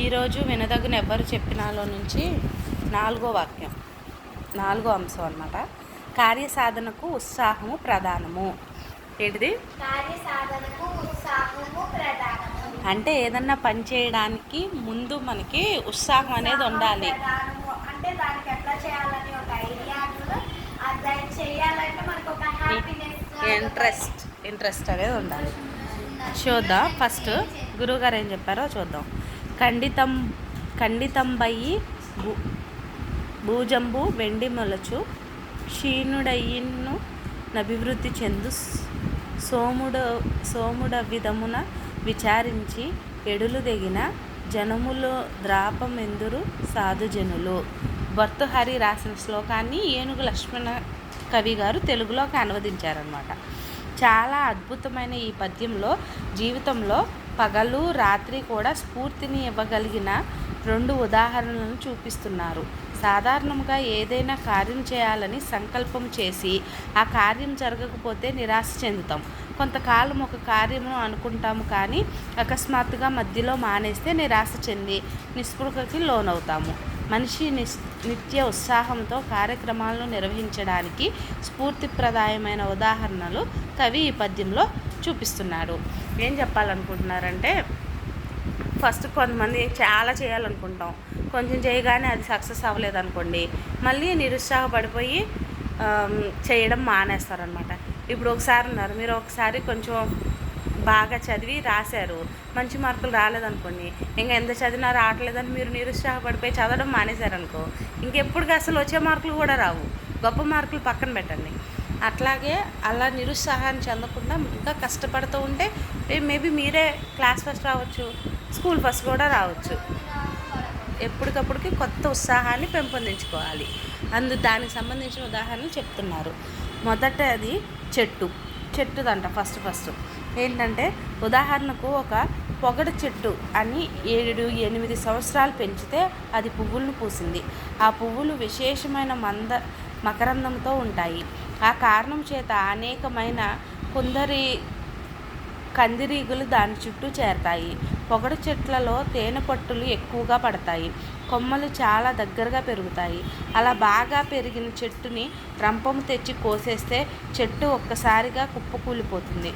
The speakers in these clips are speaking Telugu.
ఈరోజు వినదగిన ఎవరు చెప్పినాలో నుంచి నాలుగో వాక్యం నాలుగో అంశం అనమాట కార్యసాధనకు ఉత్సాహము ప్రధానము. ఏంటిది? అంటే ఏదన్నా పని చేయడానికి ముందు మనకి ఉత్సాహం అనేది ఉండాలి. ఇంట్రెస్ట్ ఇంట్రెస్ట్ అనేది ఉండాలి. చూద్దాం. ఫస్ట్ గురువుగారు ఏం చెప్పారో చూద్దాం. ఖండితం ఖండితంబయి భూ భూజంబు వెండి మొలచు క్షీణుడయ్యిను అభివృద్ధి చెందు సోముడ సోముడ విధమున విచారించి ఎడులు దిగిన జనములో ద్రాపమెందురు సాధుజనులు. భర్తహరి రాసిన శ్లోకాన్ని ఏనుగు లక్ష్మణ కవి గారు తెలుగులోకి అనువదించారనమాట చాలా అద్భుతమైన ఈ పద్యంలో జీవితంలో పగలు రాత్రి కూడా స్ఫూర్తిని ఇవ్వగలిగిన రెండు ఉదాహరణలను చూపిస్తున్నారు. సాధారణంగా ఏదైనా కార్యం చేయాలని సంకల్పం చేసి ఆ కార్యం జరగకపోతే నిరాశ చెందుతాం. కొంతకాలం ఒక కార్యము అనుకుంటాము కానీ అకస్మాత్తుగా మధ్యలో మానేస్తే నిరాశ చెంది నిస్పృహకి లోనవుతాము. మనిషి నిస్ నిత్య ఉత్సాహంతో కార్యక్రమాలను నిర్వహించడానికి స్ఫూర్తిప్రదాయమైన ఉదాహరణలు కవి ఈ పద్యంలో చూపిస్తున్నాడు ఏం చెప్పాలనుకుంటున్నారంటే ఫస్ట్ కొంతమంది చాలా చేయాలనుకుంటాం. కొంచెం చేయగానే అది సక్సెస్ అవ్వలేదు అనుకోండి మళ్ళీ నిరుత్సాహపడిపోయి చేయడం మానేస్తారనమాట. ఇప్పుడు ఒకసారి ఉన్నారు మీరు ఒకసారి కొంచెం బాగా చదివి రాశారు మంచి మార్కులు రాలేదనుకోండి ఇంకా ఎంత చదివినా రావట్లేదని మీరు నిరుత్సాహపడిపోయి చదవడం మానేశారనుకో ఇంకెప్పుడు అసలు వచ్చే మార్కులు కూడా రావు. గొప్ప మార్కులు పక్కన పెట్టండి. అట్లాగే అలా నిరుత్సాహాన్ని చెందకుండా ఇంకా కష్టపడుతూ ఉంటే మేబీ మీరే క్లాస్ ఫస్ట్ రావచ్చు స్కూల్ ఫస్ట్ కూడా రావచ్చు. ఎప్పటికప్పటికి కొత్త ఉత్సాహాన్ని పెంపొందించుకోవాలి. అందు దానికి సంబంధించిన ఉదాహరణలు చెప్తున్నారు. మొదటది చెట్టు. చెట్టుదంట ఫస్ట్ ఫస్ట్. ఏంటంటే ఉదాహరణకు ఒక పొగడు చెట్టు అని ఏడు ఎనిమిది సంవత్సరాలు పెంచితే అది పువ్వులను పూసింది. ఆ పువ్వులు విశేషమైన మంద మకరందంతో ఉంటాయి. ఆ కారణం చేత అనేకమైన కుందరి కందిరీగులు దాని చుట్టూ చేరతాయి. పొగడు చెట్లలో తేనె పట్టులు ఎక్కువగా పడతాయి. కొమ్మలు చాలా దగ్గరగా పెరుగుతాయి. అలా బాగా పెరిగిన చెట్టుని రంపము తెచ్చి కోసేస్తే చెట్టు ఒక్కసారిగా కుప్పకూలిపోతుంది.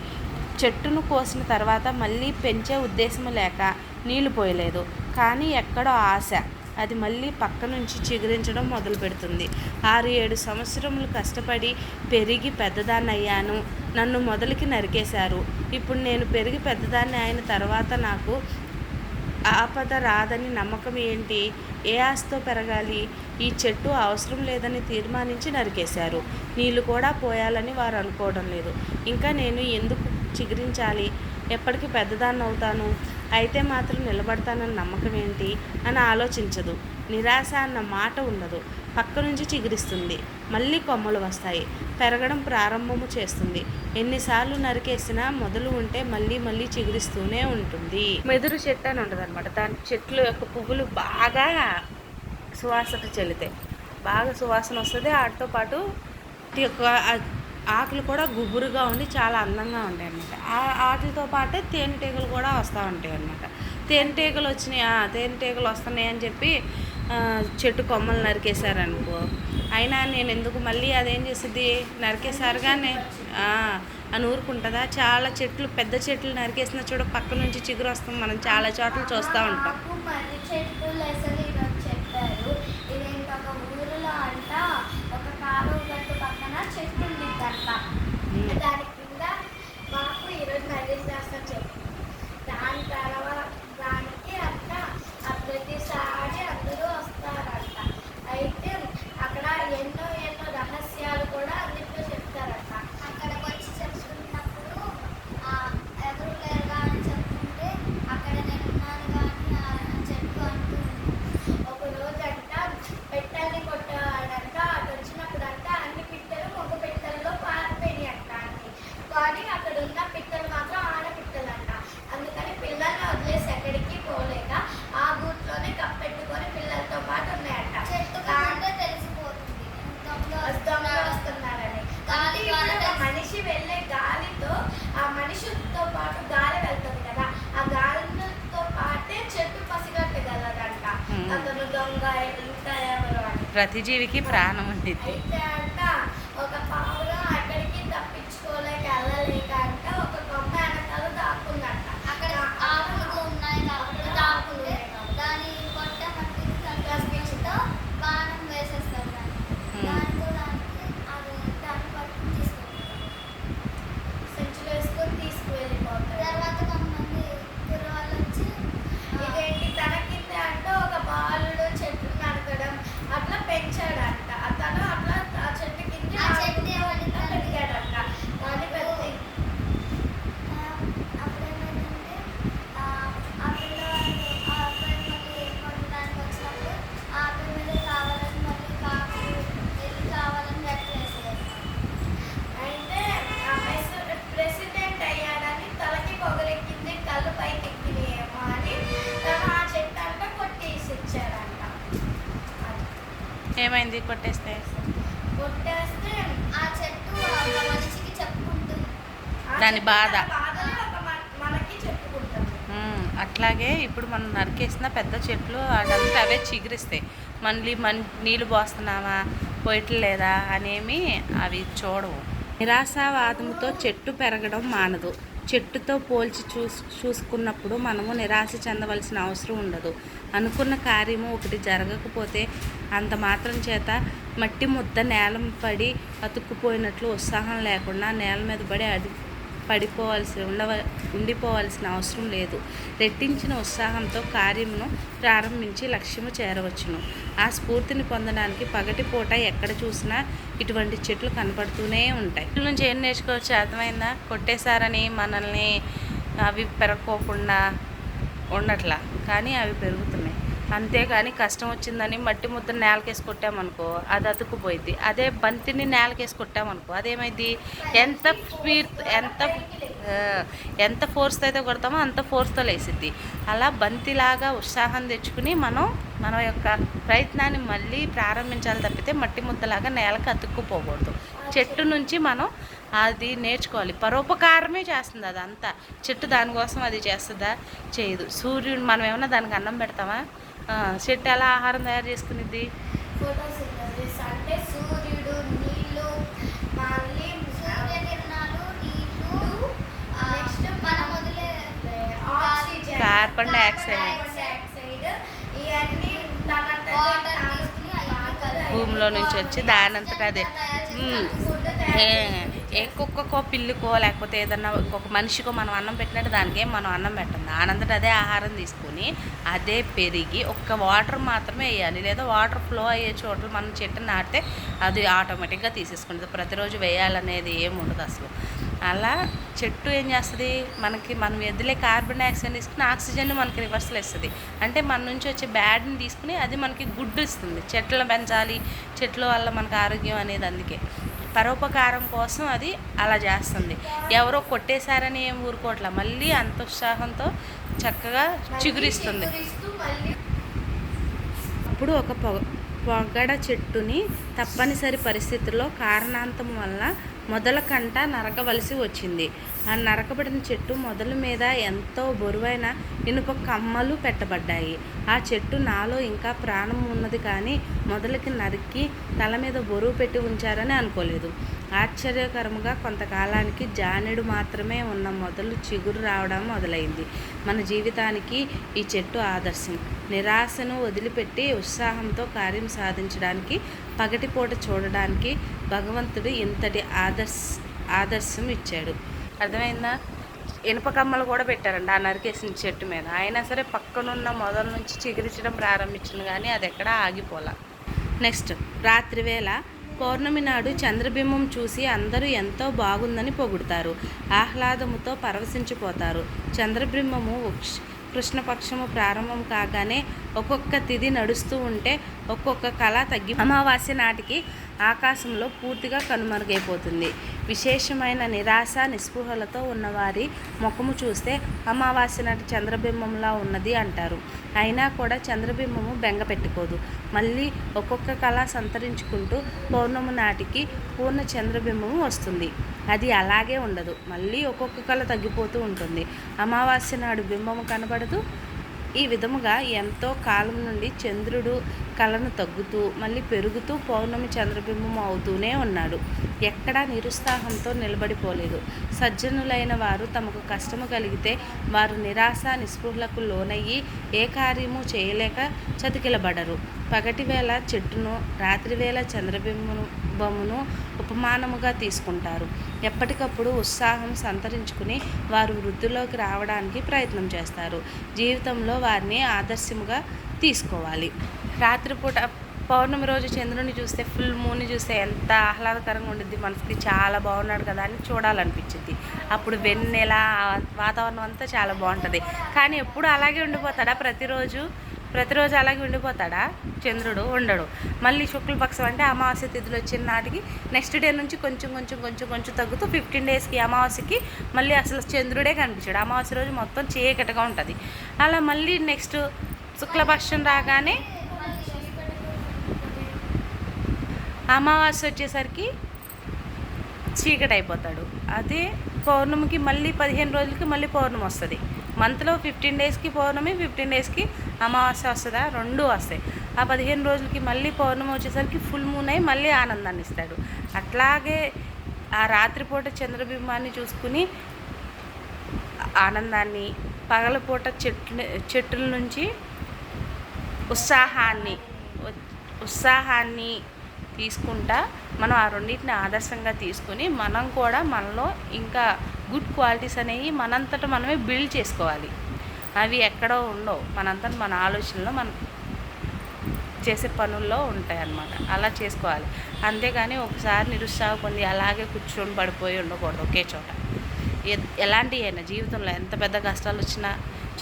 చెట్టును కోసిన తర్వాత మళ్ళీ పెంచే ఉద్దేశం లేక నీళ్ళు పోయలేదు. కానీ ఎక్కడో ఆశ. అది మళ్ళీ పక్క నుంచి చిగురించడం మొదలు పెడుతుంది ఆరు ఏడు సంవత్సరములు కష్టపడి పెరిగి పెద్దదాన్ని అయ్యాను. నన్ను మొదలికి నరికేశారు. ఇప్పుడు నేను పెరిగి పెద్దదాన్ని అయిన తర్వాత నాకు ఆపద రాదని నమ్మకం ఏంటి? ఏ ఆస్తో పెరగాలి? ఈ చెట్టు అవసరం లేదని తీర్మానించి నరికేశారు. నీళ్ళు కూడా పోయాలని వారు అనుకోవడం లేదు. ఇంకా నేను ఎందుకు చిగురించాలి. ఎప్పటికి పెద్దదాన్ని అవుతాను. అయితే మాత్రం నిలబడతానన్న నమ్మకం ఏంటి అని ఆలోచించదు. నిరాశ అన్న మాట ఉండదు. పక్క నుంచి చిగురిస్తుంది. మళ్ళీ కొమ్మలు వస్తాయి. పెరగడం ప్రారంభము చేస్తుంది. ఎన్నిసార్లు నరికేసినా మొదలు ఉంటే మళ్ళీ మళ్ళీ చిగురిస్తూనే ఉంటుంది. మెదురు చెట్టు అని ఉంటుంది అనమాట దాని చెట్లు యొక్క పువ్వులు బాగా సువాసన చెల్లితాయి బాగా సువాసన వస్తుంది. వాటితో పాటు యొక్క ఆకులు కూడా గుబురుగా ఉండి చాలా అందంగా ఉంటాయి అన్నమాట. ఆ- వాటితో పాటే తేనెటీగలు కూడా వస్తూ ఉంటాయి అన్నమాట. తేనెటీగలు వచ్చినాయి ఆ, తేనెటీగలు వస్తున్నాయి అని చెప్పి చెట్టు కొమ్మలు నరికేశారనుకో. అయినా నేను ఎందుకు మళ్ళీ అదేం చేస్తుంది నరికేశారు కానీ అని ఊరుకుంటుందా? చాలా చెట్లు పెద్ద చెట్లు నరికేసిన చూడ పక్క నుంచి చిగురు వస్తుంది. మనం చాలా చోట్ల చూస్తూ ఉంటాం. చెప్పారు. ఒక ఒక కాలువ గట్టు పక్కన చెట్టు ఉండిద్దంట ఉమ్. దాని కింద మాకు ఈరోజు మర్రి శాస్త్రం చెప్పు దాని తర్వాత దానికి అంట ఆ ప్రతిసారి అందరూ వస్తారంట అయితే అక్కడ ఎన్నో ఎన్నో రహస్యాలు కూడా అన్నింటిలో చెప్తారంట అక్కడికి వచ్చి చెప్తున్నప్పుడు ఎవరు లేరుగా అని చెప్తుంటే అక్కడ నేను ఉన్నాను కానీ ఆ చెట్టు అంటుంది ఒక రోజు అంట పెట్టెల్ని కొట్టాడంట అటు వచ్చినప్పుడంట అన్ని పిట్టలు మగ పిట్టలలో పారిపోయినాయి అంట అన్ని కానీ అక్కడ ఉన్న పిట్టలు మాత్రం ఆడ పిట్టలంట అందుకని పిల్లల్ని ప్రతి జీవికి ప్రాణం ఉండిద్ది అయితే అంట ఒక పావులు అక్కడికి తప్పించుకోలేక వెళ్ళలేక అంట ఒక కొమ్మ వెనకాల దాక్కుందంట అక్కడ ఆకులు ఉన్నాయి కాబట్టి ఆకులు దాని కొట్ట మట్టిని కనిపించడంతో బాణం వేసేస్తారు దాన్ని Hmm. దాంతో దానికి అది దాన్ని పట్టుకుని తీసుకుంటారు సంచులు వేసుకొని తీసుకువెళ్ళిపోతారు తర్వాత కొంతమంది కుర్రవాళ్ళు వచ్చి ఇదేంటి తన కింద అంటే ఒక బాలుడు చెట్లు నరకడం అట్లా పెంచాడంట అతను అట్లా ఆ చెట్టు కింద ఆ చెట్టు ఎవరిని పెరిగాడంట దాని పెద్ద ఆ, అప్పుడేమైందంటే ఆ ఆ పిల్లవాడు ఆ అబ్బాయి మళ్ళీ కొట్టడానికి వచ్చినప్పుడు ఆ అబ్బాయి మీద కావాలని మళ్ళీ కాకు వెళ్ళి కావాలని రెక్కలేసేది అయితే ఆ ప్రెసి- ప్రెసిడెంట్ అయ్యాడని తలకి పొగరెక్కింది కళ్ళు పైకి ఎక్కినాయేమో అని తను ఆ చెట్టు అంట కొట్టేసి ఇచ్చాడంట అది. ఏమైంది కొట్టేస్తే కొట్టేస్తే ఆ చెట్టు ఒక మనిషికి చెప్పుకుంటుంది ఆ దాని చెట్టు బాధ. అట్లాగే ఇప్పుడు మనం నరికేసిన పెద్ద చెట్లు అదంతా అవే చిగురిస్తాయి. మళ్ళీ మన నీళ్ళు పోస్తున్నామా? పోయట్లేదా? అనేమి అవి చూడవు. నిరాశావాదముతో చెట్టు పెరగడం మానదు. చెట్టుతో పోల్చి చూస్ చూసుకున్నప్పుడు మనము నిరాశ చెందవలసిన అవసరం ఉండదు. అనుకున్న కార్యము ఒకటి జరగకపోతే అంత మాత్రం చేత మట్టి ముద్ద నేల పడి అతుక్కుపోయినట్లు ఉత్సాహం లేకుండా నేల మీద పడి అడి పడిపోవాల్సి ఉండవ ఉండిపోవాల్సిన అవసరం లేదు. రెట్టించిన ఉత్సాహంతో కార్యమును ప్రారంభించి లక్ష్యము చేరవచ్చును. ఆ స్ఫూర్తిని పొందడానికి పగటి పూట ఎక్కడ చూసినా ఇటువంటి చెట్లు కనపడుతూనే ఉంటాయి. ఇటు నుంచి ఏం నేర్చుకోవచ్చు? అర్థమైందా? కొట్టేశారని మనల్ని అవి పెరగకోకుండా ఉండట్లా. కానీ అవి పెరుగుతున్నాయి. అంతేగాని కష్టం వచ్చిందని మట్టి ముద్ద నేలకేసి కొట్టామనుకో అది అతుక్కుపోయింది అదే బంతిని నేలకేసి కొట్టామనుకో అదేమైంది ఎంత స్పీడ్ ఎంత ఎంత ఫోర్స్తో అయితే కొడతామో అంత ఫోర్స్తో లేసిద్ది. అలా బంతిలాగా ఉత్సాహం తెచ్చుకుని మనం మన యొక్క ప్రయత్నాన్ని మళ్ళీ ప్రారంభించాలి తప్పితే మట్టి ముద్దలాగా నేలకు అతుక్కుపోకూడదు. చెట్టు నుంచి మనం అది నేర్చుకోవాలి. పరోపకారమే చేస్తుంది అదంతా. చెట్టు దానికోసం అది చేస్తుందా? చేయదు. సూర్యుడు మనం ఏమైనా దానికి అన్నం పెడతామా? చెట్టు ఎలా ఆహారం తయారు చేసుకునిద్ది? ఫోటోసింథసిస్ అంటే సూర్యుడు నీళ్ళు మళ్ళీ సూర్యకిరణాలు నీళ్ళు ఆ, నెక్స్ట్ మనం వదిలే ఆక్సిజన్ కార్బన్ డైఆక్సైడ్ ఇవన్నీ భూమిలో నుంచి వచ్చి దానంతట అదే. ఏ తయారు కుక్కకో లేకపోతే ఏదన్నా ఇంకొక మనిషికో మనం అన్నం పెట్టినట్టు దానికి ఏం మనం అన్నం పెట్టం. దానంతట అదే ఆహారం తీసుకొని అదే పెరిగి ఒక్క వాటర్ మాత్రమే వేయాలి. లేదా వాటర్ ఫ్లో అయ్యే చోట్ల మనం చెట్టు నాటితే అది ఆటోమేటిక్గా తీసేసుకుంటుంది. ప్రతిరోజు వేయాలనేది ఏం ఉండదు అసలు. అలా చెట్టు ఏం చేస్తుంది? మనకి మనం ఎదిలే కార్బన్ డైఆక్సైడ్ తీసుకుని ఆక్సిజన్ మనకి రివర్సల్ ఇస్తుంది. అంటే మన నుంచి వచ్చే బ్యాడ్ని తీసుకుని అది మనకి గుడ్ ఇస్తుంది. చెట్లను పెంచాలి. చెట్ల వల్ల మనకు ఆరోగ్యం అనేది అందుకే. పరోపకారం కోసం అది అలా చేస్తుంది. ఎవరో కొట్టేశారని ఏం ఊరుకోవట్లా. మళ్ళీ అంత ఉత్సాహంతో చక్కగా చిగురిస్తుంది. అప్పుడు ఒక పొగ పొగడ చెట్టుని తప్పనిసరి పరిస్థితుల్లో కారణాంతం వల్ల మొదల కంట నరకవలసి వచ్చింది. ఆ నరకబడిన చెట్టు మొదల మీద ఎంతో బరువైన ఇనుప కమ్మలు పెట్టబడ్డాయి. ఆ చెట్టు నాలో ఇంకా ప్రాణం ఉన్నది కానీ మొదలకి నరికి తల మీద బరువు పెట్టి ఉంచారని అనుకోలేదు. ఆశ్చర్యకరముగా కొంతకాలానికి జానెడు మాత్రమే ఉన్న మొదలు చిగురు రావడం మొదలైంది. మన జీవితానికి ఈ చెట్టు ఆదర్శం. నిరాశను వదిలిపెట్టి ఉత్సాహంతో కార్యం సాధించడానికి పగటిపూట చూడడానికి భగవంతుడు ఇంతటి ఆదర్శ ఆదర్శం ఇచ్చాడు. అర్థమైందా? ఇనుప కమ్మలు కూడా పెట్టారండి ఆ నరికేసిన చెట్టు మీద. అయినా సరే పక్కనున్న మొదల నుంచి చిగురించడం ప్రారంభించింది కానీ అది ఎక్కడా ఆగిపోలా. నెక్స్ట్ రాత్రివేళ పౌర్ణమి నాడు చంద్రబింబం చూసి అందరూ ఎంతో బాగుందని పొగుడుతారు. ఆహ్లాదముతో పరవశించిపోతారు. చంద్రబింబము కృష్ణపక్షము ప్రారంభం కాగానే ఒక్కొక్క తిథి నడుస్తూ ఉంటే ఒక్కొక్క కళ తగ్గి అమావాస్య నాటికి ఆకాశంలో పూర్తిగా కనుమరుగైపోతుంది. విశేషమైన నిరాశ నిస్పృహలతో ఉన్నవారి ముఖము చూస్తే అమావాస్య నాటి చంద్రబింబంలా ఉన్నది అంటారు. అయినా కూడా చంద్రబింబము బెంగ పెట్టుకోదు. మళ్ళీ ఒక్కొక్క కళ సంతరించుకుంటూ పౌర్ణమి నాటికి పూర్ణ చంద్రబింబము వస్తుంది. అది అలాగే ఉండదు. మళ్ళీ ఒక్కొక్క కళ తగ్గిపోతూ ఉంటుంది. అమావాస్య నాడు బింబము కనబడదు ఈ విధముగా ఎంతో కాలం నుండి చంద్రుడు కళను తగ్గుతూ మళ్ళీ పెరుగుతూ పౌర్ణమి చంద్రబింబం అవుతూనే ఉన్నాడు. ఎక్కడా నిరుత్సాహంతో నిలబడిపోలేదు. సజ్జనులైన వారు తమకు కష్టము కలిగితే వారు నిరాశ నిస్పృహలకు లోనయ్యి ఏ కార్యము చేయలేక చతికిలబడరు. పగటివేళ చెట్టును రాత్రివేళ చంద్రబింబమును ఉపమానముగా తీసుకుంటారు. ఎప్పటికప్పుడు ఉత్సాహం సంతరించుకుని వారు వృద్ధిలోకి రావడానికి ప్రయత్నం చేస్తారు. జీవితంలో వారిని ఆదర్శముగా తీసుకోవాలి. రాత్రిపూట పౌర్ణమి రోజు చంద్రుని చూస్తే ఫుల్ మూన్ చూస్తే ఎంత ఆహ్లాదకరంగా ఉండిద్ది. మనసుకి చాలా బాగున్నాడు కదా అని చూడాలనిపించింది అప్పుడు వెన్నెల వాతావరణం అంతా చాలా బాగుంటుంది. కానీ ఎప్పుడు అలాగే ఉండిపోతాడా? ప్రతిరోజు ప్రతిరోజు అలాగే ఉండిపోతాడా? చంద్రుడు ఉండడు. మళ్ళీ శుక్లపక్షం అంటే అమావాస్య తిథులు వచ్చిన నాటికి నెక్స్ట్ డే నుంచి కొంచెం కొంచెం కొంచెం కొంచెం తగ్గుతూ ఫిఫ్టీన్ డేస్కి అమావాస్యకి మళ్ళీ అసలు చంద్రుడే కనిపించాడు. అమావాస్య రోజు మొత్తం చీకటిగా ఉంటుంది. అలా మళ్ళీ నెక్స్ట్ శుక్లపక్షం రాగానే అమావాస్య వచ్చేసరికి చీకటి అయిపోతాడు అదే పౌర్ణమికి మళ్ళీ పదిహేను రోజులకి మళ్ళీ పౌర్ణమి వస్తుంది. మంత్లో ఫిఫ్టీన్ డేస్కి పౌర్ణమి ఫిఫ్టీన్ డేస్కి అమావాస్య వస్తుందా? రెండు వస్తాయి. ఆ పదిహేను రోజులకి మళ్ళీ పౌర్ణమి వచ్చేసరికి ఫుల్ మూన్ అయి మళ్ళీ ఆనందాన్ని ఇస్తాడు. అట్లాగే ఆ రాత్రిపూట చంద్రబింబాన్ని చూసుకుని ఆనందాన్ని పగలపూట చెట్టు చెట్టుల నుంచి ఉత్సాహాన్ని ఉత్సాహాన్ని తీసుకుంటా మనం ఆ రెండింటిని ఆదర్శంగా తీసుకుని మనం కూడా మనలో ఇంకా గుడ్ క్వాలిటీస్ అనేవి మనంతట మనమే బిల్డ్ చేసుకోవాలి. అవి ఎక్కడో ఉండవు. మనంతట మన ఆలోచనలో మన చేసే పనుల్లో ఉంటాయి అన్నమాట అలా చేసుకోవాలి. అంతేగాని ఒకసారి నిరుత్సాహ పొంది అలాగే కూర్చొని పడిపోయి ఉండకూడదు ఒకే చోట. ఎలాంటి అయినా జీవితంలో ఎంత పెద్ద కష్టాలు వచ్చినా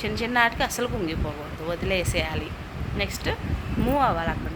చిన్న చిన్న వాటికి అసలు కుంగిపోకూడదు. వదిలేసేయాలి. నెక్స్ట్ మూవ్ అవ్వాలి అక్కడ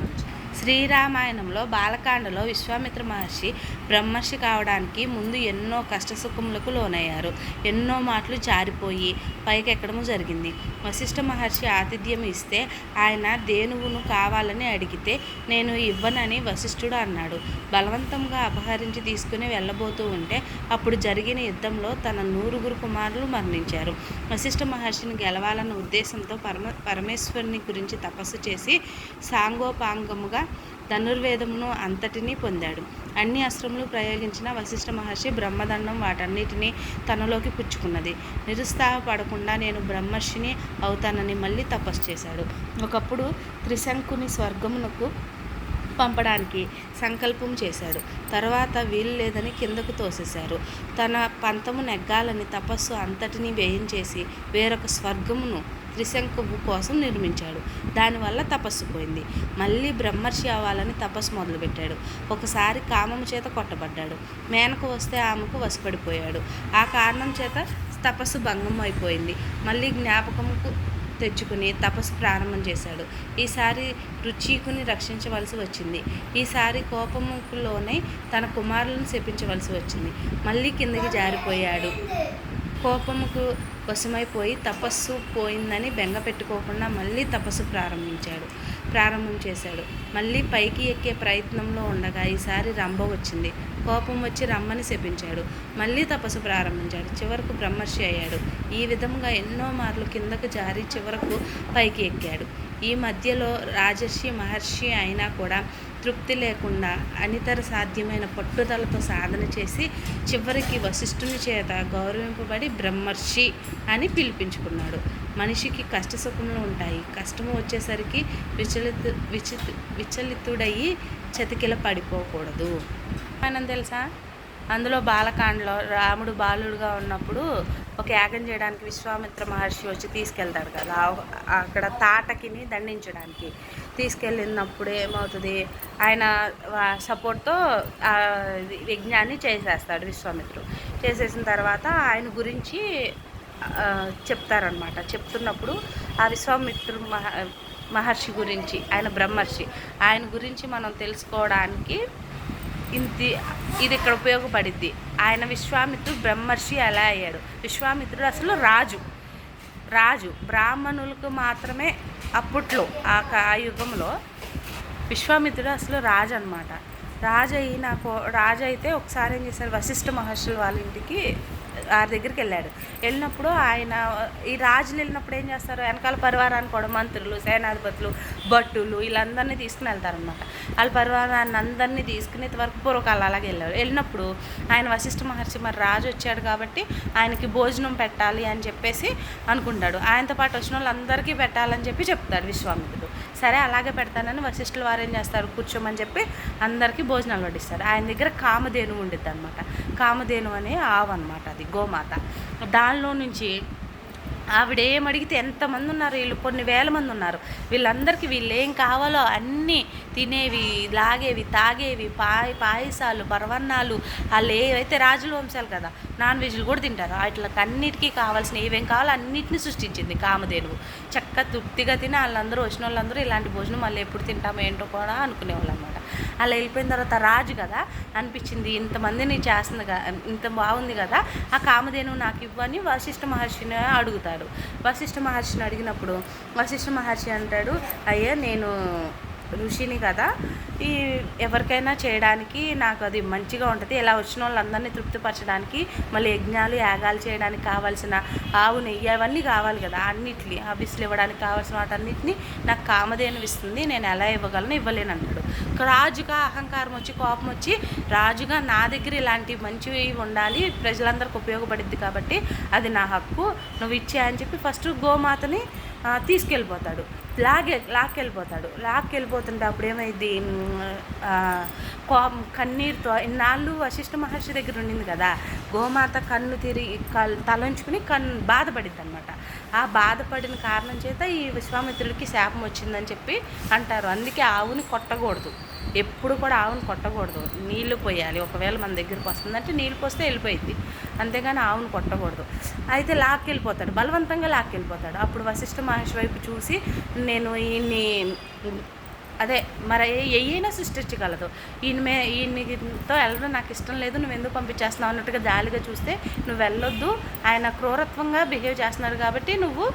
శ్రీరామాయణంలో బాలకాండలో విశ్వామిత్ర మహర్షి బ్రహ్మర్షి కావడానికి ముందు ఎన్నో కష్టసుఖములకు లోనయ్యారు. ఎన్నో మాటలు జారిపోయి పైకి ఎక్కడము జరిగింది. వశిష్ఠ మహర్షి ఆతిథ్యం ఇస్తే ఆయన దేనువును కావాలని అడిగితే నేను ఇవ్వనని వశిష్ఠుడు అన్నాడు. బలవంతంగా అపహరించి తీసుకుని వెళ్ళబోతూ ఉంటే అప్పుడు జరిగిన యుద్ధంలో తన నూరుగురు కుమారులు మరణించారు. వశిష్ఠ మహర్షిని గెలవాలన్న ఉద్దేశంతో పరమ పరమేశ్వరుని గురించి తపస్సు చేసి సాంగోపాంగముగా ధనుర్వేదమును అంతటినీ పొందాడు. అన్ని అస్త్రములు ప్రయోగించిన వశిష్ఠ మహర్షి బ్రహ్మదండం వాటన్నిటినీ తనలోకి పుచ్చుకున్నది. నిరుత్సాహపడకుండా నేను బ్రహ్మర్షిని అవుతానని మళ్ళీ తపస్సు చేశాడు. ఒకప్పుడు త్రిశంకుని స్వర్గమునకు పంపడానికి సంకల్పం చేశాడు. తర్వాత వీలు లేదని కిందకు తోసేశారు. తన పంతము నెగ్గాలని తపస్సు అంతటినీ చేసి వేరొక స్వర్గమును త్రిశంకువు కోసం నిర్మించాడు. దానివల్ల తపస్సు పోయింది. మళ్ళీ బ్రహ్మర్షి అవ్వాలని తపస్సు మొదలుపెట్టాడు. ఒకసారి కామము చేత కొట్టబడ్డాడు. మేనకు వస్తే ఆమెకు వసపడిపోయాడు ఆ కారణం చేత తపస్సు భంగం అయిపోయింది. మళ్ళీ జ్ఞాపకముకు తెచ్చుకుని తపస్సు ప్రారంభం చేశాడు. ఈసారి రుచికుని రక్షించవలసి వచ్చింది. ఈసారి కోపములోనే తన కుమారులను శపించవలసి వచ్చింది. మళ్ళీ కిందకి జారిపోయాడు. కోపముకు వశమైపోయి తపస్సు పోయిందని బెంగ పెట్టుకోకుండా మళ్ళీ తపస్సు ప్రారంభించాడు. ప్రారంభం చేశాడు. మళ్ళీ పైకి ఎక్కే ప్రయత్నంలో ఉండగా ఈసారి రంభ వచ్చింది. కోపం వచ్చి రమ్మని శపించాడు. మళ్ళీ తపస్సు ప్రారంభించాడు. చివరకు బ్రహ్మర్షి అయ్యాడు. ఈ విధంగా ఎన్నో మార్లు కిందకు జారి చివరకు పైకి ఎక్కాడు. ఈ మధ్యలో రాజర్షి మహర్షి అయినా కూడా తృప్తి లేకుండా అనితర సాధ్యమైన పట్టుదలతో సాధన చేసి చివరికి వశిష్ఠుని చేత గౌరవింపబడి బ్రహ్మర్షి అని పిలిపించుకున్నాడు. మనిషికి కష్ట సుఖములు ఉంటాయి. కష్టము వచ్చేసరికి విచలిత విచిత విచలితుడయ్యి చతికిల పడిపోకూడదు మనం తెలుసా? అందులో బాలకాండలో రాముడు బాలుడుగా ఉన్నప్పుడు ఒక యాగం చేయడానికి విశ్వామిత్ర మహర్షి వచ్చి తీసుకెళ్తాడు కదా. అక్కడ తాటకిని దండించడానికి తీసుకెళ్ళినప్పుడు ఏమవుతుంది? ఆయన సపోర్ట్తో యజ్ఞాన్ని చేసేస్తాడు విశ్వామిత్రుడు. చేసేసిన తర్వాత ఆయన గురించి చెప్తారనమాట చెప్తున్నప్పుడు ఆ విశ్వామిత్రుడు మహ మహర్షి గురించి ఆయన బ్రహ్మర్షి ఆయన గురించి మనం తెలుసుకోవడానికి ఇది ఇది ఇక్కడ ఉపయోగపడిద్ది? ఆయన విశ్వామిత్రుడు బ్రహ్మర్షి ఎలా అయ్యాడు. విశ్వామిత్రుడు అసలు రాజు. రాజు. బ్రాహ్మణులకు మాత్రమే అప్పట్లో ఆ ఆ యుగంలో విశ్వామిత్రుడు అసలు రాజు అనమాట రాజు అయిన కో రాజు అయితే ఒకసారి ఏం చేశారు వశిష్ఠ మహర్షులు వాళ్ళ ఇంటికి వారి దగ్గరికి వెళ్ళాడు. వెళ్ళినప్పుడు ఆయన ఈ రాజులు వెళ్ళినప్పుడు ఏం చేస్తారు? వెనకాల పరివారాన్ని కూడా మంత్రులు సేనాధిపతులు భట్టులు వీళ్ళందరినీ తీసుకుని వెళ్తారనమాట వాళ్ళ పరివారాన్ని అందరినీ తీసుకుని ఇంతవరకు పూర్వకాలం అలాగే వెళ్ళారు. వెళ్ళినప్పుడు ఆయన వశిష్ఠ మహర్షి మరి రాజు వచ్చాడు కాబట్టి ఆయనకి భోజనం పెట్టాలి అని చెప్పేసి అనుకుంటాడు. ఆయనతో పాటు వచ్చిన వాళ్ళందరికీ పెట్టాలని చెప్పి చెప్తాడు విశ్వామిత్రుడు. సరే అలాగే పెడతానని వశిష్ఠుల వారు ఏం చేస్తారు? కూర్చోమని చెప్పి అందరికీ భోజనాలు వడ్డిస్తారు. ఆయన దగ్గర కామధేను ఉండిద్ది అనమాట కామధేను అనే ఆవు అనమాట అది గోమాత. దానిలో నుంచి ఆవిడ ఏం అడిగితే ఎంతమంది ఉన్నారు వీళ్ళు? కొన్ని వేల మంది ఉన్నారు. వీళ్ళందరికీ వీళ్ళు ఏం కావాలో అన్నీ తినేవి లాగేవి తాగేవి పాయ పాయసాలు పరవన్నాలు వాళ్ళు ఏవైతే రాజుల వంశాలు కదా నాన్ వెజ్లు కూడా తింటారు. వాటికి అన్నిటికీ కావాల్సిన ఏవేం కావాలో అన్నిటిని సృష్టించింది కామధేనువు. చక్క తృప్తిగా తిని వాళ్ళందరూ వచ్చిన వాళ్ళందరూ ఇలాంటి భోజనం మళ్ళీ ఎప్పుడు తింటామో ఏంటో కూడా అనుకునేవాళ్ళు అనమాట అలా వెళ్ళిపోయిన తర్వాత రాజు కదా అనిపించింది ఇంతమందిని చేస్తుంది కదా ఇంత బాగుంది కదా ఆ కామధేను నాకు ఇవ్వని వశిష్ఠ మహర్షిని అడుగుతాడు. వశిష్ఠ మహర్షిని అడిగినప్పుడు వశిష్ఠ మహర్షి అంటాడు అయ్యా నేను ఋషిని కదా. ఈ ఎవరికైనా చేయడానికి నాకు అది మంచిగా ఉంటుంది. ఇలా వచ్చిన వాళ్ళందరినీ తృప్తిపరచడానికి మళ్ళీ యజ్ఞాలు యాగాలు చేయడానికి కావాల్సిన ఆవు నెయ్యి అవన్నీ కావాలి కదా. అన్నిటిని అభిస్లు ఇవ్వడానికి కావాల్సిన వాటన్నిటిని నాకు కామధేను ఇస్తుంది. నేను ఎలా ఇవ్వగలను? ఇవ్వలేను అంటాడు. రాజుగా అహంకారం వచ్చి కోపం వచ్చి రాజుగా నా దగ్గర ఇలాంటి మంచివి ఉండాలి. ప్రజలందరికి ఉపయోగపడుద్ది కాబట్టి అది నా హక్కు. నువ్వు ఇచ్చే అని చెప్పి ఫస్ట్ గోమాతని తీసుకెళ్ళిపోతాడు. లాగే లాక్కెళ్ళిపోతాడు. లాక్కెళ్ళిపోతుంటే అప్పుడు ఏమైంది? కో కన్నీరుతో ఇన్నాళ్ళు వశిష్ఠ మహర్షి దగ్గర ఉండింది కదా. గోమాత కన్ను తిరిగి కల్ తలంచుకుని కన్ను బాధపడింది అనమాట ఆ బాధపడిన కారణం చేత ఈ విశ్వామిత్రుడికి శాపం వచ్చిందని చెప్పి అంటారు. అందుకే ఆవుని కొట్టకూడదు. ఎప్పుడు కూడా ఆవుని కొట్టకూడదు. నీళ్ళు పోయాలి. ఒకవేళ మన దగ్గరికి వస్తుందంటే నీళ్ళు పోస్తే వెళ్ళిపోయింది. అంతేగాని ఆవును కొట్టకూడదు. అయితే లాక్కెళ్ళిపోతాడు. బలవంతంగా లాక్కెళ్ళిపోతాడు. అప్పుడు వశిష్ఠ మహర్షి వైపు చూసి నేను ఈయన్ని అదే మరి ఏయైనా సృష్టించగలదు. ఈయన మే ఈయనతో వెళ్ళడం నాకు ఇష్టం లేదు నువ్వు ఎందుకు పంపించేస్తున్నావు అన్నట్టుగా జాలిగా చూస్తే నువ్వు వెళ్ళొద్దు. ఆయన క్రూరత్వంగా బిహేవ్ చేస్తున్నారు కాబట్టి నువ్వు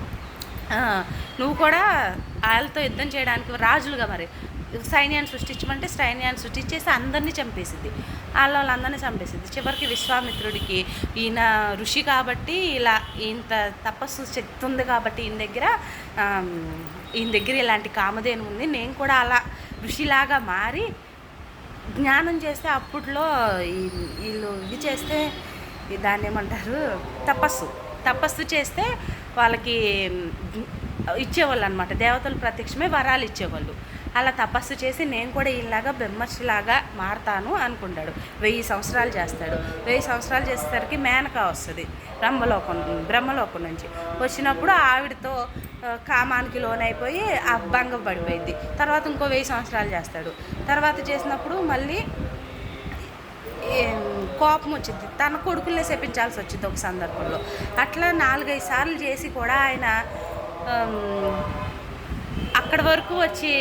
నువ్వు కూడా వాళ్ళతో యుద్ధం చేయడానికి రాజులుగా మరి సైన్యాన్ని సృష్టించమంటే సైన్యాన్ని సృష్టించేసి అందరినీ చంపేసింది. వాళ్ళ వాళ్ళందరినీ చంపేసింది. చివరికి విశ్వామిత్రుడికి ఈయన ఋషి కాబట్టి ఇలా ఇంత తపస్సు శక్తి ఉంది కాబట్టి ఈయన దగ్గర ఈయన దగ్గర ఇలాంటి కామధేను ఉంది. నేను కూడా అలా ఋషిలాగా మారి జ్ఞానం చేస్తే అప్పట్లో ఈ- వీళ్ళు ఇది చేస్తే దాన్ని ఏమంటారు? తపస్సు. తపస్సు చేస్తే వాళ్ళకి ఇచ్చేవాళ్ళు అనమాట దేవతలు ప్రత్యక్షమే వరాలు ఇచ్చేవాళ్ళు. అలా తపస్సు చేసి నేను కూడా ఇలాగా బ్రహ్మర్షిలాగా మారతాను అనుకుంటాడు. వెయ్యి సంవత్సరాలు చేస్తాడు. వెయ్యి సంవత్సరాలు చేసేసరికి మేనక వస్తుంది బ్రహ్మలోకం బ్రహ్మలోకం నుంచి. వచ్చినప్పుడు ఆవిడతో కామానికి లోనైపోయి ఆ పడిపోయింది. తర్వాత ఇంకో వెయ్యి సంవత్సరాలు చేస్తాడు. తర్వాత చేసినప్పుడు మళ్ళీ కోపం వచ్చింది. తన కొడుకులనే శపించాల్సి వచ్చింది ఒక సందర్భంలో. అట్లా నాలుగైదు సార్లు చేసి కూడా ఆయన అక్కడి వరకు వచ్చి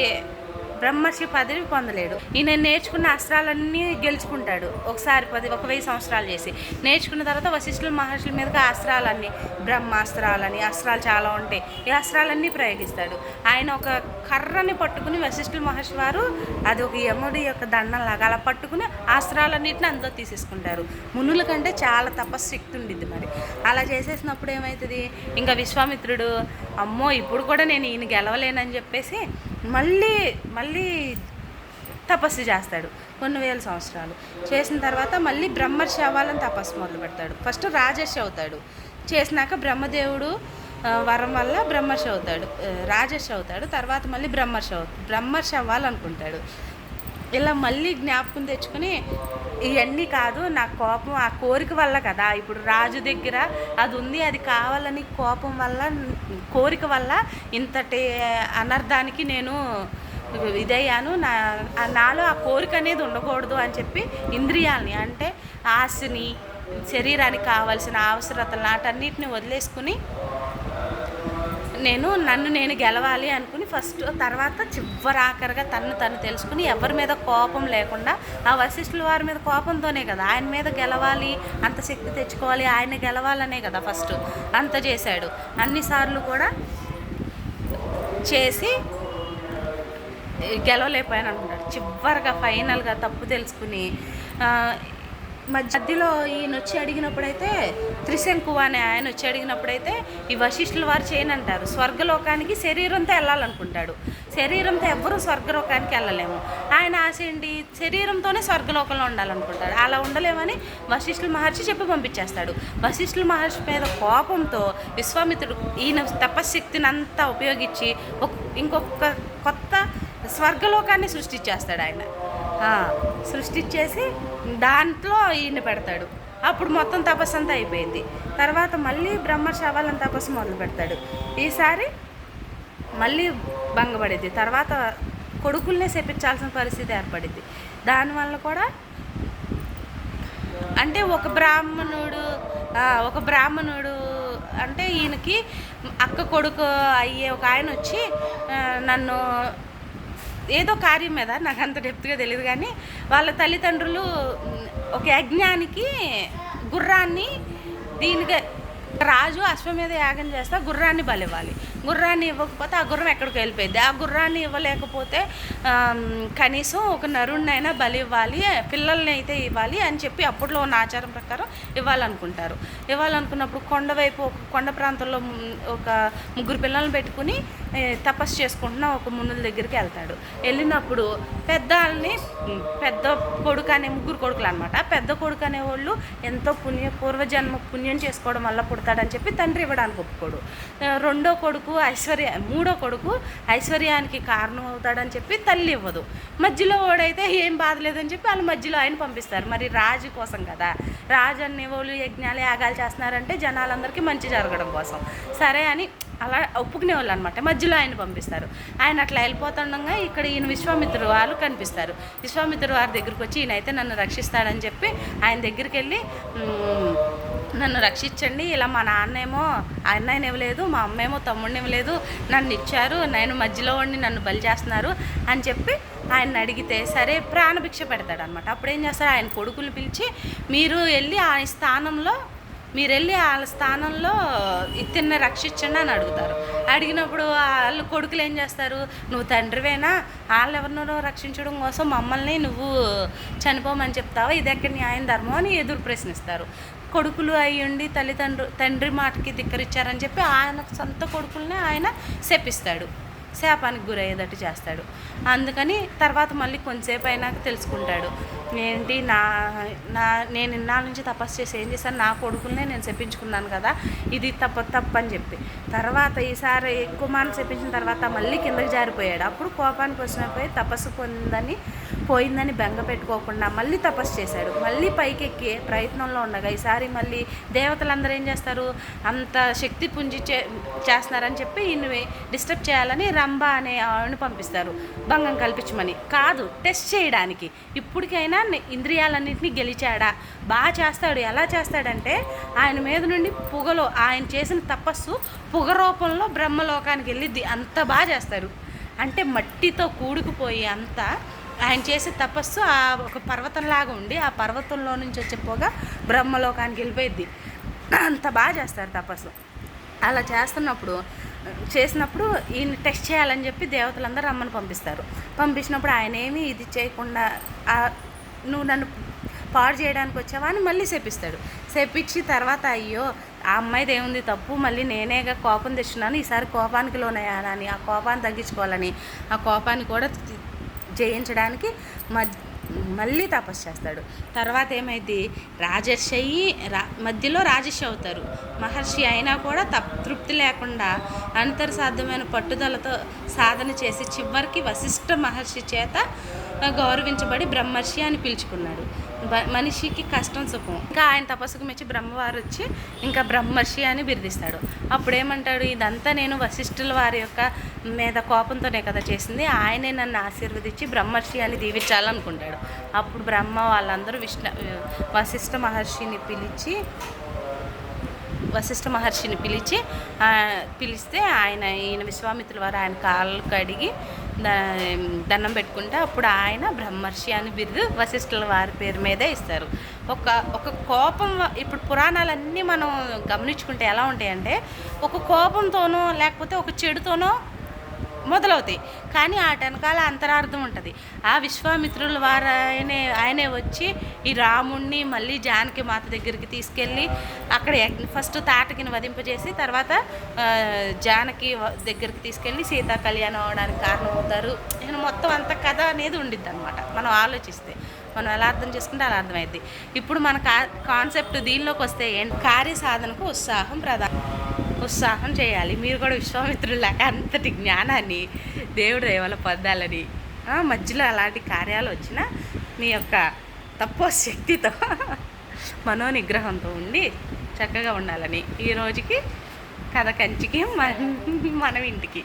బ్రహ్మర్షి పదవి పొందలేడు. ఈయన నేర్చుకున్న అస్త్రాలన్నీ గెలుచుకుంటాడు. ఒకసారి పది ఒక వెయ్యి సంవత్సరాలు చేసి. నేర్చుకున్న తర్వాత వశిష్ఠుల మహర్షుల మీదకి అస్త్రాలన్నీ బ్రహ్మాస్త్రాలని అస్త్రాలు చాలా ఉంటాయి. ఈ అస్త్రాలన్నీ ప్రయోగిస్తాడు. ఆయన ఒక కర్రని పట్టుకుని వశిష్ఠుల మహర్షి వారు అది ఒక యముడి యొక్క దండంలాగా అలా పట్టుకుని అస్త్రాలన్నింటిని అందులో తీసేసుకుంటారు. మునుల కంటే చాలా తపశక్తి ఉండిద్ది మరి. అలా చేసేసినప్పుడు ఏమవుతుంది ఇంకా విశ్వామిత్రుడు అమ్మో ఇప్పుడు కూడా నేను ఈయన గెలవలేనని చెప్పేసి మళ్ళీ మళ్ళీ మళ్ళీ తపస్సు చేస్తాడు. కొన్ని వేల సంవత్సరాలు. చేసిన తర్వాత మళ్ళీ బ్రహ్మర్షి అవ్వాలని తపస్సు మొదలు పెడతాడు. ఫస్ట్ రాజర్షి అవుతాడు. చేసినాక బ్రహ్మదేవుడు వరం వల్ల బ్రహ్మర్షి అవుతాడు. రాజర్షి అవుతాడు. తర్వాత మళ్ళీ బ్రహ్మర్షి అవుతాడు బ్రహ్మర్షి అవ్వాలనుకుంటాడు ఇలా మళ్ళీ జ్ఞాపకం తెచ్చుకుని ఇవన్నీ కాదు నా కోపం ఆ కోరిక వల్ల కదా. ఇప్పుడు రాజు దగ్గర అది ఉంది అది కావాలని కోపం వల్ల కోరిక వల్ల ఇంతటి అనర్థానికి నేను ఇదయ్యాను. నా నాలో ఆ కోరిక అనేది ఉండకూడదు అని చెప్పి ఇంద్రియాలని అంటే ఆశని శరీరానికి కావాల్సిన అవసరతలు వాటన్నిటిని వదిలేసుకుని నేను నన్ను నేను గెలవాలి అనుకుని ఫస్ట్ తర్వాత చివరాఖరిగా తను తను తెలుసుకుని ఎవరి మీద కోపం లేకుండా ఆ వశిష్ఠుల వారి మీద కోపంతోనే కదా ఆయన మీద గెలవాలి అంత శక్తి తెచ్చుకోవాలి ఆయన గెలవాలనే కదా ఫస్ట్ అంత చేశాడు. అన్నిసార్లు కూడా చేసి గెలవలేకపోయాను అనుకుంటాడు చివరిగా ఫైనల్గా తప్పు తెలుసుకుని మధ్యలో ఈయన వచ్చి అడిగినప్పుడైతే త్రిశంకువ అనే ఆయన వచ్చి అడిగినప్పుడైతే ఈ వశిష్ఠుల వారు చేయనంటారు. స్వర్గలోకానికి శరీరంతో వెళ్ళాలనుకుంటాడు. శరీరంతో ఎవ్వరూ స్వర్గలోకానికి వెళ్ళలేము. ఆయన ఆశ ఏంటి? శరీరంతోనే స్వర్గలోకంలో ఉండాలనుకుంటాడు. అలా ఉండలేమని వశిష్ఠుల మహర్షి చెప్పి పంపించేస్తాడు. వశిష్ఠుల మహర్షి మీద కోపంతో విశ్వామిత్రుడు ఈయన తపశ్శక్తిని అంతా ఉపయోగించి ఒక ఇంకొక కొత్త స్వర్గలోకాన్ని సృష్టించేస్తాడు ఆయన. సృష్టించేసి దాంట్లో ఈయన పెడతాడు. అప్పుడు మొత్తం తపస్సు అంతా అయిపోయింది. తర్వాత మళ్ళీ బ్రహ్మ శవాలను తపస్సు మొదలు పెడతాడు. ఈసారి మళ్ళీ భంగపడింది తర్వాత కొడుకుల్నే శపించాల్సిన పరిస్థితి ఏర్పడింది దానివల్ల కూడా అంటే ఒక బ్రాహ్మణుడు ఒక బ్రాహ్మణుడు అంటే ఈయనకి అక్క కొడుకు అయ్యే ఒక ఆయన వచ్చి నన్ను ఏదో కార్యం మీద నాకు అంత డెప్త్గా తెలియదు కానీ వాళ్ళ తల్లిదండ్రులు ఒక యజ్ఞానికి గుర్రాన్ని దీనిగా రాజు అశ్వమేధ యాగం చేస్తే గుర్రాన్ని బలివ్వాలి. గుర్రాన్ని ఇవ్వకపోతే ఆ గుర్రం ఎక్కడికి వెళ్ళిపోయింది. ఆ గుర్రాన్ని ఇవ్వలేకపోతే కనీసం ఒక నరుణ్ణైనా బలి ఇవ్వాలి పిల్లల్ని అయితే ఇవ్వాలి అని చెప్పి అప్పట్లో ఉన్న ఆచారం ప్రకారం ఇవ్వాలనుకుంటారు. ఇవ్వాలనుకున్నప్పుడు కొండ వైపు ఒక కొండ ప్రాంతంలో ఒక ముగ్గురు పిల్లల్ని పెట్టుకుని తపస్సు చేసుకుంటున్న ఒక మునుల దగ్గరికి వెళ్తాడు. వెళ్ళినప్పుడు పెద్దల్ని పెద్ద కొడుకు అనే ముగ్గురు కొడుకులు అనమాట పెద్ద కొడుకు అనేవాళ్ళు ఎంతో పుణ్య పూర్వజన్మ పుణ్యం చేసుకోవడం వల్ల పుడతాడని చెప్పి తండ్రి ఇవ్వడానికి ఒప్పుకోడు. రెండో కొడుకు ఐశ్వర్య మూడో కొడుకు ఐశ్వర్యానికి కారణం అవుతాడని చెప్పి తల్లి ఇవ్వదు. మధ్యలో వాడైతే ఏం బాధ లేదని చెప్పి వాళ్ళు మధ్యలో ఆయన పంపిస్తారు. మరి రాజు కోసం కదా. రాజు అనేవాళ్ళు యజ్ఞాలు యాగాలు చేస్తున్నారంటే జనాలందరికీ మంచి జరగడం కోసం. సరే అని అలా ఒప్పుకునే వాళ్ళు అనమాట మధ్యలో ఆయన పంపిస్తారు. ఆయన అట్లా వెళ్ళిపోతుండగా ఇక్కడ ఈయన విశ్వామిత్రుడు వాళ్ళు కనిపిస్తారు. విశ్వామిత్రుడు వారి దగ్గరికి వచ్చి ఈయన అయితే నన్ను రక్షిస్తాడని చెప్పి ఆయన దగ్గరికి వెళ్ళి నన్ను రక్షించండి. ఇలా మా నాన్నేమో అన్నయ్యని ఇవ్వలేదు మా అమ్మేమో తమ్ముడిని ఇవ్వలేదు నన్ను ఇచ్చారు నేను మధ్యలో ఉండి నన్ను బలి చేస్తున్నారు అని చెప్పి ఆయన అడిగితే సరే ప్రాణభిక్ష పెడతాడనమాట. అప్పుడు ఏం చేస్తారు? ఆయన కొడుకులు పిలిచి మీరు వెళ్ళి ఆయన స్థానంలో మీరు వెళ్ళి వాళ్ళ స్థానంలో ఇతన్ని రక్షించండి అని అడుగుతారు. అడిగినప్పుడు వాళ్ళు కొడుకులు ఏం చేస్తారు? నువ్వు తండ్రివేనా? వాళ్ళు ఎవరినో రక్షించడం కోసం మమ్మల్ని నువ్వు చనిపోమని చెప్తావా? ఇది ఎక్కడ న్యాయం ధర్మం? అని ఎదురు ప్రశ్నిస్తారు. కొడుకులు అయ్యుండి తల్లిదండ్రు తండ్రి మాటకి ధిక్కరిచ్చారని చెప్పి ఆయన సొంత కొడుకుల్ని ఆయన శపిస్తాడు. శాపానికి గురయ్యేటట్టు చేస్తాడు. అందుకని తర్వాత మళ్ళీ కొంతసేపు అయినాక తెలుసుకుంటాడు. ఏంటి నా నా నేను ఇన్నాళ్ళ నుంచి తపస్సు చేసి ఏం చేశాను? నా కొడుకులనే నేను చెప్పించుకున్నాను కదా ఇది తప్ప తప్పు అని చెప్పి. తర్వాత ఈసారి కుమారుని చెప్పించిన తర్వాత మళ్ళీ కిందకి జారిపోయాడు. అప్పుడు కోపానికి వచ్చినప్పుడు తపస్సు పొందని పోయిందని బెంగ పెట్టుకోకుండా మళ్ళీ తపస్సు చేశాడు. మళ్ళీ పైకెక్కి ప్రయత్నంలో ఉండగా ఈసారి మళ్ళీ దేవతలందరూ ఏం చేస్తారు? అంత శక్తి పుంజి చే చేస్తున్నారని చెప్పి ఈయన డిస్టర్బ్ చేయాలని రంభ అనే ఆవిడని పంపిస్తారు. భంగం కల్పించమని. కాదు టెస్ట్ చేయడానికి. ఇప్పటికైనా ఆయన ఇంద్రియాలన్నింటినీ గెలిచాడా? బాగా చేస్తాడు. ఎలా చేస్తాడంటే ఆయన మీద నుండి పొగలో ఆయన చేసిన తపస్సు పొగ రూపంలో బ్రహ్మలోకానికి వెళ్ళిద్ది. అంత బాగా చేస్తాడు. అంటే మట్టితో కూడుకుపోయి అంతా ఆయన చేసే తపస్సు ఆ ఒక పర్వతంలాగా ఉండి ఆ పర్వతంలో నుంచి వచ్చే పొగ బ్రహ్మలోకానికి వెళ్ళిపోయిద్ది. అంత బాగా చేస్తారు తపస్సు. అలా చేస్తున్నప్పుడు చేసినప్పుడు ఈయన టెస్ట్ చేయాలని చెప్పి దేవతలందరూ రమ్మని పంపిస్తారు. పంపించినప్పుడు ఆయన ఏమి ఇది చేయకుండా నువ్వు నన్ను పాడు చేయడానికి వచ్చావా అని మళ్ళీ శపిస్తాడు. శపించి తర్వాత అయ్యో ఆ అమ్మాయిది ఏముంది తప్పు మళ్ళీ నేనేగా కోపం తెచ్చున్నాను ఈసారి కోపానికి లోనయ్యానని ఆ కోపాన్ని తగ్గించుకోవాలని ఆ కోపాన్ని కూడా జయించడానికి మళ్ళీ తపస్సు చేస్తాడు. తర్వాత ఏమైంది రాజర్షి రా మధ్యలో రాజర్షి అవుతారు. మహర్షి అయినా కూడా తప్ తృప్తి లేకుండా అంతర్సాధ్యమైన పట్టుదలతో సాధన చేసి చివరికి వశిష్ఠ మహర్షి చేత గౌరవించబడి బ్రహ్మర్షి అని పిలుచుకున్నాడు. బ- మనిషికి కష్టం సుఖం. ఇంకా ఆయన తపస్సుకు మెచ్చి బ్రహ్మవారు వచ్చి ఇంకా బ్రహ్మర్షి అని బిరుదిస్తాడు. అప్పుడు ఏమంటాడు ఇదంతా నేను వశిష్ఠుల వారి యొక్క మీద కోపంతోనే కదా చేసింది. ఆయనే నన్ను ఆశీర్వదించి బ్రహ్మర్షి అని దీవించాలనుకుంటాడు. అప్పుడు బ్రహ్మ వాళ్ళందరూ విష్ణు వశిష్ఠ మహర్షిని పిలిచి వశిష్ఠ మహర్షిని పిలిచి పిలిస్తే ఆయన ఈయన విశ్వామిత్రుల వారు ఆయన కాళ్ళు కడిగి దండం పెట్టుకుంటే అప్పుడు ఆయన బ్రహ్మర్షి అని బిరుదు వశిష్ఠుల వారి పేరు మీదే ఇస్తారు. ఒక ఒక కోపం ఇప్పుడు పురాణాలన్నీ మనం గమనించుకుంటే ఎలా ఉంటాయంటే ఒక కోపంతోనో లేకపోతే ఒక చెడుతోనో మొదలవుతాయి. కానీ ఆ వెనకాల అంతరార్థం ఉంటుంది. ఆ విశ్వామిత్రుల వారు ఆయనే ఆయనే వచ్చి ఈ రాముణ్ణి మళ్ళీ జానకి మాత దగ్గరికి తీసుకెళ్ళి అక్కడ ఫస్ట్ తాటకిని వధింపజేసి తర్వాత జానకి దగ్గరికి తీసుకెళ్ళి సీతా కళ్యాణం అవడానికి కారణమవుతారు. నేను మొత్తం అంత కథ అనేది ఉండిద్ది అనమాట మనం ఆలోచిస్తే మనం ఎలా అర్థం చేసుకుంటే అలా అర్థమైంది ఇప్పుడు మన కా కాన్సెప్ట్ దీనిలోకి వస్తే ఏంటి కార్య సాధనకు ఉత్సాహం ప్రధానం ఉత్సాహం చేయాలి. మీరు కూడా విశ్వామిత్రులాగా అంతటి జ్ఞానాన్ని దేవుడు దేవల పొందాలని మధ్యలో అలాంటి కార్యాలు వచ్చినా మీ యొక్క తప్పో శక్తితో మనో నిగ్రహంతో ఉండి చక్కగా ఉండాలని. ఈ రోజుకి కథ కంచికి మన మన ఇంటికి.